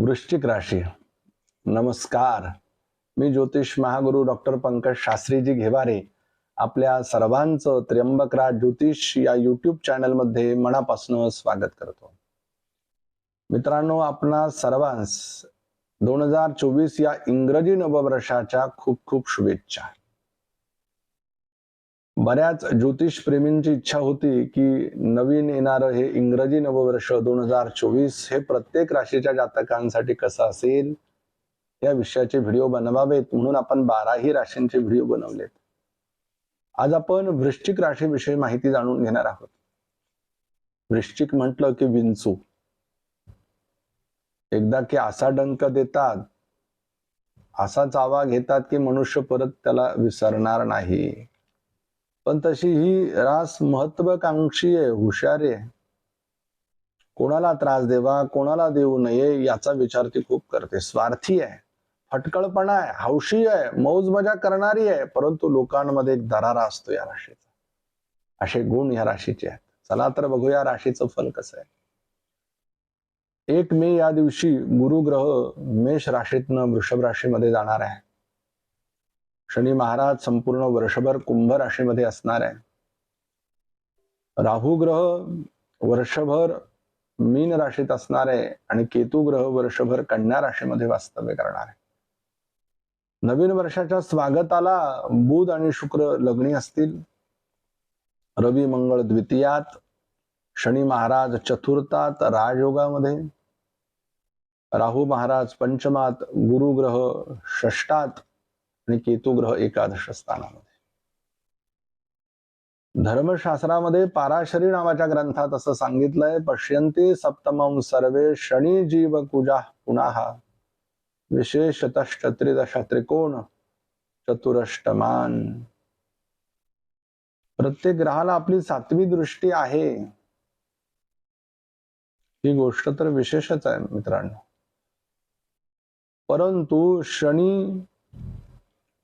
वृश्चिक राशी. नमस्कार. मी ज्योतिष महागुरु डॉक्टर पंकज शास्त्रीजी घेवारे. आपल्या सर्वांचं त्र्यंबकराज ज्योतिष या युट्यूब चॅनलमध्ये मनापासून स्वागत करतो. मित्रांनो आपणा सर्वांस दोन हजार चोवीस या इंग्रजी नववर्षाच्या खूप खूप शुभेच्छा. बऱ्याच ज्योतिष प्रेमींची इच्छा होती की नवीन येणारं हे इंग्रजी नववर्ष दोन हजार चोवीस हे प्रत्येक राशीच्या जातकांसाठी कसं असेल? या विषयाचे व्हिडिओ बनवावेत म्हणून आपण बाराही राशींचे व्हिडिओ बनवलेत. आज आपण वृश्चिक राशीविषयी माहिती जाणून घेणार आहोत. वृश्चिक म्हटलं की विंचू. एकदा की असा डंक देतात असा चावा घेतात की मनुष्य परत त्याला विसरणार नाही. पण तशी ही रास महत्वाकांक्षी आहे हुशार आहे. कोणाला त्रास देवा कोणाला देऊ नये याचा विचार ती खूप करते. स्वार्थी आहे फटकळपणा आहे हौशी आहे मौज मजा करणारी आहे परंतु लोकांमध्ये एक दरारा असतो या राशीचा. असे गुण या राशीचे आहेत. चला तर बघूया राशीचं फल कसं आहे. एक मे या दिवशी गुरु ग्रह मेष राशीतनं वृषभ राशीमध्ये जाणार आहे. शनी महाराज संपूर्ण वर्षभर कुंभ राशीमध्ये असणार आहे. राहू ग्रह वर्षभर मीन राशीत असणार आहे आणि केतू ग्रह वर्षभर कन्या राशीमध्ये वास्तव्य करणार आहे. नवीन वर्षाच्या स्वागताला बुध आणि शुक्र लग्नी असतील. रवी मंगळ द्वितीयात शनी महाराज चतुर्थात राजयोगामध्ये राहू महाराज पंचमात गुरु ग्रह षष्टात आणि केतू ग्रह एकादश स्थानामध्ये. धर्मशास्त्रामध्ये पाराशरी नावाच्या ग्रंथात असं सांगितलंय पश्यंती सप्तमं सर्वे शनी जीव कुजा पुन्हा विशेषतश्च त्रिदश त्रिकोण चतुरष्टमान. प्रत्येक ग्रहाला आपली सातवी दृष्टी आहे. ही गोष्ट तर विशेषच आहे मित्रांनो. परंतु शनी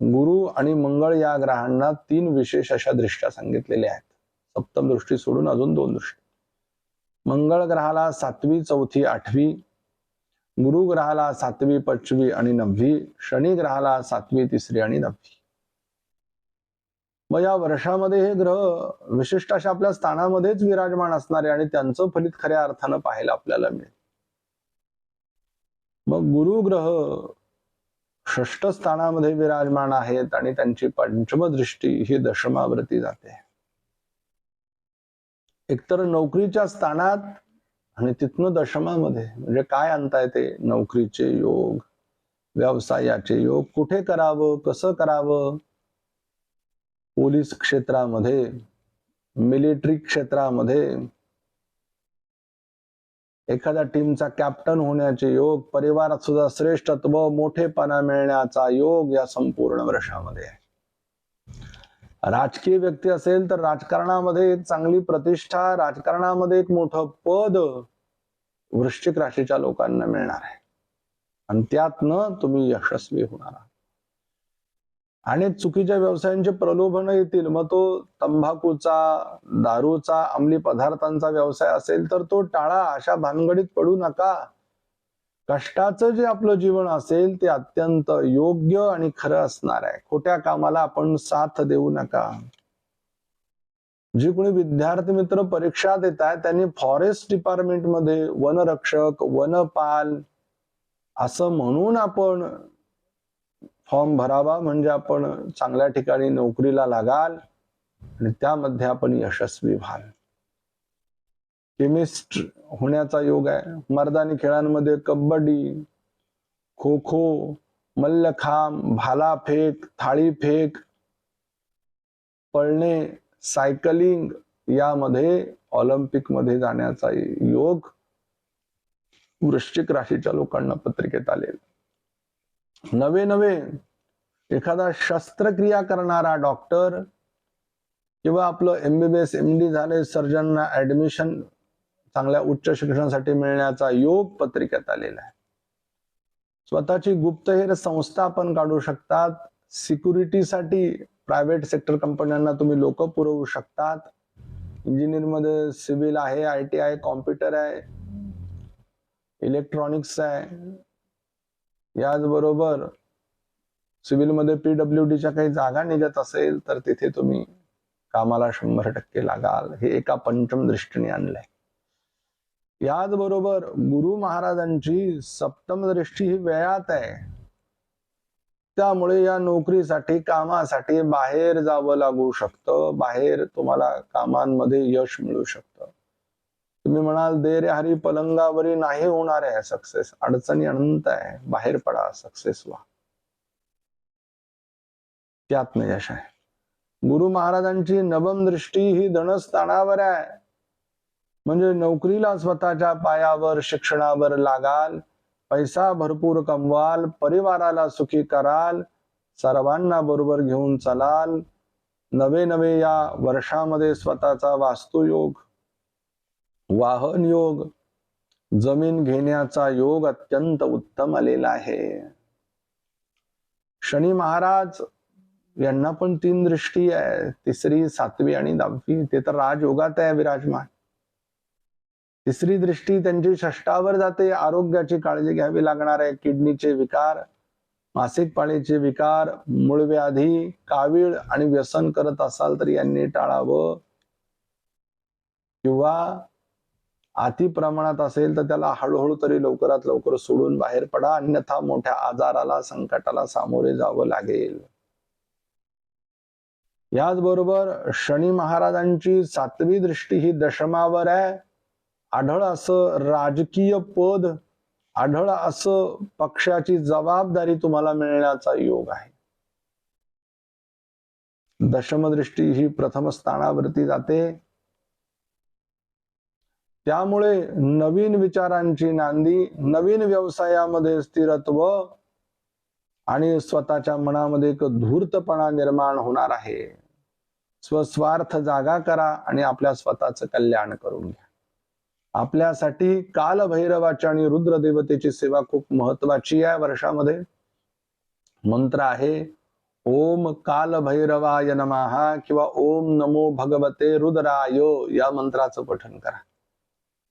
गुरु आणि मंगळ या ग्रहांना तीन विशेष अशा दृष्ट्या सांगितलेल्या आहेत. सप्तम दृष्टी सोडून अजून दोन दृष्टी. मंगळ ग्रहाला सातवी चौथी आठवी गुरु ग्रहाला सातवी पाचवी आणि नववी शनी ग्रहाला सातवी तिसरी आणि नववी. मग या वर्षामध्ये हे ग्रह विशिष्ट अशा आपल्या स्थानामध्येच विराजमान असणारे आणि त्यांचं फलित खऱ्या अर्थानं पाहायला आपल्याला मिळेल. मग गुरु ग्रह षष्ठ स्थानामध्ये विराजमान आहेत आणि त्यांची पंचम दृष्टी ही दशमावरती जाते. एकतर नोकरीच्या स्थानात आणि तिथनं दशमामध्ये म्हणजे काय आणता येते? नोकरीचे योग व्यवसायाचे योग कुठे करावं? कसं करावं? पोलीस क्षेत्रामध्ये मिलिटरी क्षेत्रामध्ये एखाद्या टीमचा कॅप्टन होण्याचे योग परिवारात सुद्धा श्रेष्ठत्व मोठेपणा मिळण्याचा योग या संपूर्ण वर्षामध्ये आहे. राजकीय व्यक्ती असेल तर राजकारणामध्ये एक चांगली प्रतिष्ठा राजकारणामध्ये एक मोठं पद वृश्चिक राशीच्या लोकांना मिळणार आहे. आणि त्यातनं तुम्ही यशस्वी होणार आहात. आणि चुकीच्या व्यवसायांचे प्रलोभन येतील मग तो तंबाखूचा दारूचा अंमली पदार्थांचा व्यवसाय असेल तर तो टाळा अशा भानगडीत पडू नका. कष्टाचं जे आपलं जीवन असेल ते अत्यंत योग्य आणि खरं असणार आहे. खोट्या कामाला आपण साथ देऊ नका. जे कोणी विद्यार्थी मित्र परीक्षा देत आहेत त्यांनी फॉरेस्ट डिपार्टमेंटमध्ये वनरक्षक वनपाल असं म्हणून आपण फॉर्म भरावा म्हणजे आपण चांगल्या ठिकाणी नोकरीला लागाल आणि त्यामध्ये आपण यशस्वी व्हाल. केमिस्ट होण्याचा योग आहे. मर्दानी खेळांमध्ये कबड्डी खो खो मल्लखांब भाला फेक थाळी फेक पळणे सायकलिंग यामध्ये ऑलिम्पिकमध्ये जाण्याचा योग वृश्चिक राशीच्या लोकांना पत्रिकेत आलेला नवे नवे एखादा शस्त्रक्रिया करणारा डॉक्टर किंवा आपलं एमबीबीएस एम डी झाले सर्जनना ऍडमिशन चांगल्या उच्च शिक्षणासाठी मिळण्याचा योग पत्रिकेत आलेला आहे. स्वतःची गुप्तहेर संस्था आपण काढू शकतात. सिक्युरिटीसाठी प्रायव्हेट सेक्टर कंपन्यांना तुम्ही लोक पुरवू शकतात. इंजिनियरमध्ये सिव्हिल आहे आय टी आहे कॉम्प्युटर आहे इलेक्ट्रॉनिक्स आहे. याचबरोबर सिव्हिलमध्ये पीडब्ल्यू डीच्या काही जागा निघत असेल तर तिथे तुम्ही कामाला शंभर टक्के लागाल. हे एका पंचम दृष्टीने आणलंय. याचबरोबर गुरु महाराजांची सप्तम दृष्टी ही व्ययात आहे. त्यामुळे या नोकरीसाठी कामासाठी बाहेर जावं लागू शकतं. बाहेर तुम्हाला कामांमध्ये यश मिळू शकतं. तुम्ही म्हणाल दे रे हरी पलंगावरी नाही होणार आहे सक्सेस अडचणी अनंत आहे. बाहेर पडा सक्सेस व्हा. त्यात यश आहे. गुरु महाराजांची नवम दृष्टी ही धनस्थानावर आहे. म्हणजे नोकरीला स्वतःच्या पायावर शिक्षणावर लागाल पैसा भरपूर कमवाल परिवाराला सुखी कराल सर्वांना बरोबर घेऊन चलाल. नवे नवे या वर्षामध्ये स्वतःचा वास्तुयोग वाहन योग. जमीन घेण्याचा योग अत्यंत उत्तम आलेला आहे. शनी महाराज यांना पण तीन दृष्टी आहे. तिसरी सातवी आणि दहावी. ते तर राजयोगात आहे विराजमान. तिसरी दृष्टी त्यांची षष्टावर जाते. आरोग्याची काळजी घ्यावी लागणार आहे. किडनीचे विकार मासिक पाळीचे विकार मूळव्याधी कावीळ आणि व्यसन करत असाल तर यांनी टाळावं. किंवा अति प्रमाणात असेल तर त्याला हळूहळू तरी लवकरात लवकर सोडून बाहेर पडा. अन्यथा मोठ्या आजाराला संकटाला सामोरे जावं लागेल. याचबरोबर शनी महाराजांची सातवी दृष्टी ही दशमावर आहे. आढळ असं राजकीय पद आढळ असं पक्षाची जबाबदारी तुम्हाला मिळण्याचा योग आहे. दशमदृष्टी ही प्रथम स्थानावरती जाते. त्यामुळे नवीन विचारांची नांदी नवीन व्यवसायामध्ये स्थिरत्व आणि स्वतःच्या मनामध्ये एक धूर्तपणा निर्माण होणार आहे. स्वस्वार्थ जागा करा आणि आपल्या स्वतःच कल्याण करून घ्या. आपल्यासाठी कालभैरवाची आणि रुद्र देवतेची सेवा खूप महत्वाची आहे वर्षामध्ये. मंत्र आहे ओम कालभैरवाय नमहा किंवा ओम नमो भगवते रुद्राय या मंत्राचं पठण करा.